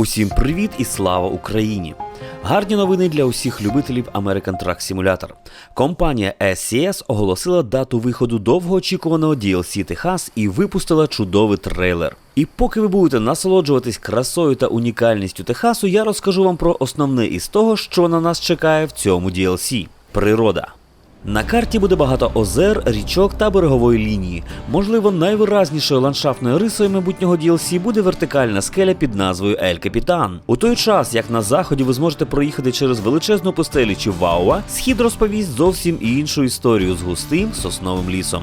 Усім привіт і слава Україні! Гарні новини для усіх любителів American Truck Simulator. Компанія SCS оголосила дату виходу довгоочікуваного DLC Техас і випустила чудовий трейлер. І поки ви будете насолоджуватись красою та унікальністю Техасу, я розкажу вам про основне із того, що на нас чекає в цьому DLC – природа. На карті буде багато озер, річок та берегової лінії. Можливо, найвиразнішою ландшафтною рисою майбутнього DLC буде вертикальна скеля під назвою Ель Капітан. У той час, як на заході ви зможете проїхати через величезну пустелю чи Вауа, схід розповість зовсім іншу історію з густим сосновим лісом.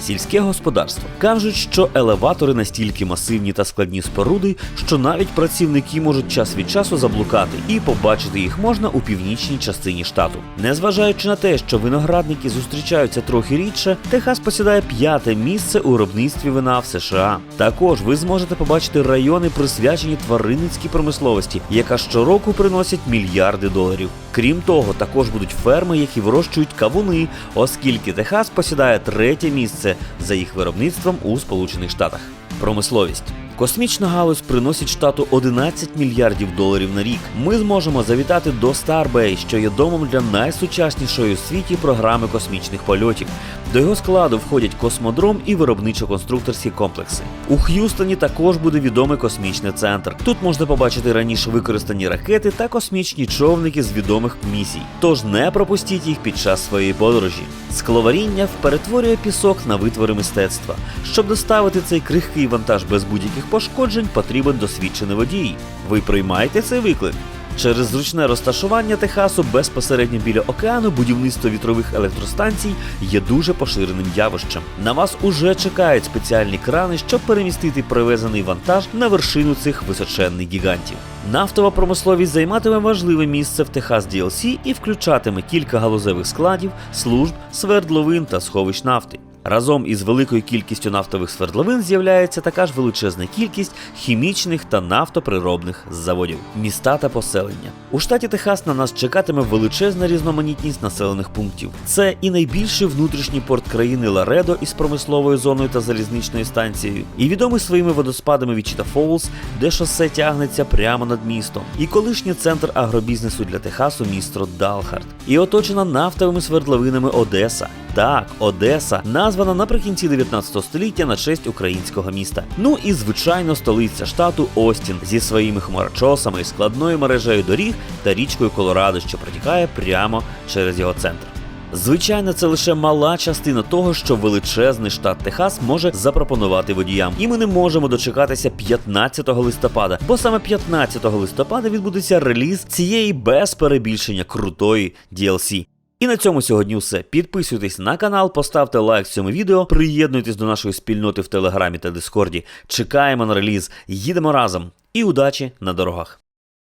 Сільське господарство кажуть, що елеватори настільки масивні та складні споруди, що навіть працівники можуть час від часу заблукати, і побачити їх можна у північній частині штату. Незважаючи на те, що виноградники зустрічаються трохи рідше, Техас посідає п'яте місце у виробництві вина в США. Також ви зможете побачити райони, присвячені тваринницькій промисловості, яка щороку приносить мільярди доларів. Крім того, також будуть ферми, які вирощують кавуни, оскільки Техас посідає третє місце за їх виробництвом у Сполучених Штатах. Промисловість. Космічна галузь приносить штату 11 мільярдів доларів на рік. Ми зможемо завітати до Starbase, що є домом для найсучаснішої у світі програми космічних польотів. До його складу входять космодром і виробничо-конструкторські комплекси. У Х'юстоні також буде відомий космічний центр. Тут можна побачити раніше використані ракети та космічні човники з відомих місій. Тож не пропустіть їх під час своєї подорожі. Скловаріння перетворює пісок на витвори мистецтва. Щоб доставити цей крихкий вантаж без будь-яких пошкоджень, потрібен досвідчений водій. Ви приймаєте цей виклик? Через зручне розташування Техасу безпосередньо біля океану будівництво вітрових електростанцій є дуже поширеним явищем. На вас уже чекають спеціальні крани, щоб перемістити привезений вантаж на вершину цих височенних гігантів. Нафтова промисловість займатиме важливе місце в Техас DLC і включатиме кілька галузевих складів, служб, свердловин та сховищ нафти. Разом із великою кількістю нафтових свердловин з'являється така ж величезна кількість хімічних та нафтоприробних заводів, міста та поселення. У штаті Техас на нас чекатиме величезна різноманітність населених пунктів. Це і найбільший внутрішній порт країни Ларедо із промисловою зоною та залізничною станцією, і відомий своїми водоспадами Вічіта Фолз, де шосе тягнеться прямо над містом, і колишній центр агробізнесу для Техасу місто Далхард, і оточена нафтовими свердловинами Одеса. Так, Одеса названа наприкінці 19 століття на честь українського міста. Ну і звичайно, столиця штату Остін зі своїми хмарочосами, складною мережею доріг та річкою Колорадо, що протікає прямо через його центр. Звичайно, це лише мала частина того, що величезний штат Техас може запропонувати водіям, і ми не можемо дочекатися 15 листопада, бо саме 15 листопада відбудеться реліз цієї без перебільшення крутої DLC. І на цьому сьогодні все. Підписуйтесь на канал, поставте лайк цьому відео, приєднуйтесь до нашої спільноти в Телеграмі та Дискорді. Чекаємо на реліз, їдемо разом і удачі на дорогах.